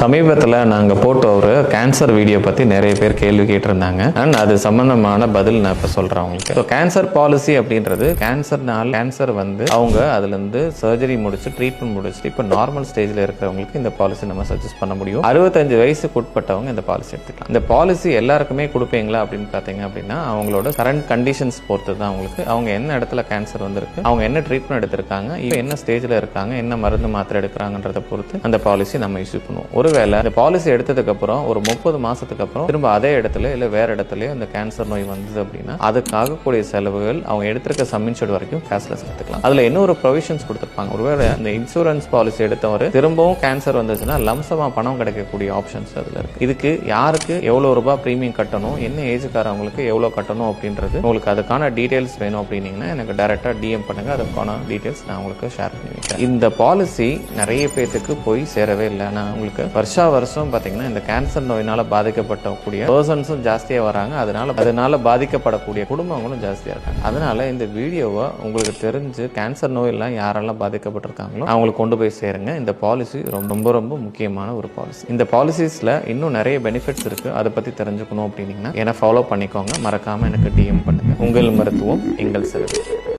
சமீபத்தில் நாங்கள் போட்ட ஒரு கேன்சர் வீடியோ பற்றி நிறைய பேர் கேள்வி கேட்டிருந்தாங்க. அண்ட் அது சம்பந்தமான பதில் நான் இப்போ சொல்கிறேன் உங்களுக்கு. ஸோ கேன்சர் பாலிசி அப்படின்றது கேன்சர்னால் கேன்சர் வந்து அவங்க அதுலேருந்து சர்ஜரி முடிச்சு ட்ரீட்மெண்ட் முடிச்சுட்டு இப்போ நார்மல் ஸ்டேஜில் இருக்கிறவங்களுக்கு இந்த பாலிசி நம்ம சஜஸ்ட் பண்ண முடியும். அறுபத்தஞ்சு வயசுக்கு உட்பட்டவங்க இந்த பாலிசி எடுத்துக்கலாம். இந்த பாலிசி எல்லாருக்குமே கொடுப்பீங்களா அப்படின்னு பார்த்தீங்க அப்படின்னா அவங்களோட கரண்ட் கண்டிஷன்ஸ் பொறுத்து தான் அவங்களுக்கு. அவங்க என்ன இடத்துல கேன்சர் வந்திருக்கு அவங்க என்ன ட்ரீட்மெண்ட் எடுத்திருக்காங்க இப்போ என்ன ஸ்டேஜில் இருக்காங்க என்ன மருந்து மாத்திரை எடுக்கிறாங்கன்றத பொறுத்து அந்த பாலிசி நம்ம யூஸ் பண்ணுவோம். ஒரு ஒருவேளை இந்த பாலிசி எடுத்ததுக்கு அப்புறம் ஒரு முப்பது மாசத்துக்கு அப்புறம் திரும்ப அதே இடத்துல இல்லை வேற இடத்துலயோ இந்த கேன்சர் நோய் வந்தது அப்படின்னா அதுக்காக கூடிய செலவுகள் அவங்க எடுத்திருக்க சம்மின்ஷோட் வரைக்கும் கேஷ்லெஸ் எடுத்துக்கலாம். அதுல இன்னொரு ப்ரொவிஷன்ஸ் கொடுத்துருப்பாங்க. ஒருவேளை இந்த இன்சூரன்ஸ் பாலிசி எடுத்தவர் திரும்பவும் கேன்சர் வந்துச்சுன்னா லம்சமா பணம் கிடைக்கக்கூடிய ஆப்ஷன்ஸ் அதுல இருக்கு. இதுக்கு யாருக்கு எவ்வளவு ரூபாய் ப்ரீமியம் கட்டணும் என்ன ஏஜுக்காரவங்களுக்கு எவ்வளவு கட்டணும் அப்படின்றது உங்களுக்கு அதுக்கான டீடைல்ஸ் வேணும் அப்படின்னீங்கன்னா எனக்கு டைரக்டா டிஎம் பண்ணுங்க. அதுக்கான டீடைல்ஸ் நான் உங்களுக்கு ஷேர் பண்ணி வைக்கிறேன். இந்த பாலிசி நிறைய பேத்துக்கு போய் சேரவே இல்லை. நான் உங்களுக்கு வருஷா வருஷம் பார்த்தீங்கன்னா இந்த கேன்சர் நோயினால் பாதிக்கப்படக்கூடிய பர்சன்ஸும் ஜாஸ்தியாக வராங்க. அதனால அதனால பாதிக்கப்படக்கூடிய குடும்பங்களும் ஜாஸ்தியாக இருக்காங்க. அதனால இந்த வீடியோவை உங்களுக்கு தெரிஞ்சு கேன்சர் நோயெல்லாம் யாரெல்லாம் பாதிக்கப்பட்டிருக்காங்களோ அவங்களுக்கு கொண்டு போய் சேருங்க. இந்த பாலிசி ரொம்ப ரொம்ப முக்கியமான ஒரு பாலிசி இந்த பாலிசிஸில் இன்னும் நிறைய பெனிஃபிட்ஸ் இருக்குது அதை பற்றி தெரிஞ்சுக்கணும் அப்படின்னீங்கன்னா என்னை ஃபாலோ பண்ணிக்கோங்க. மறக்காமல் எனக்கு டிஎம் பண்ணுங்கள் உங்கள் மருத்துவம் எங்கள் செலவு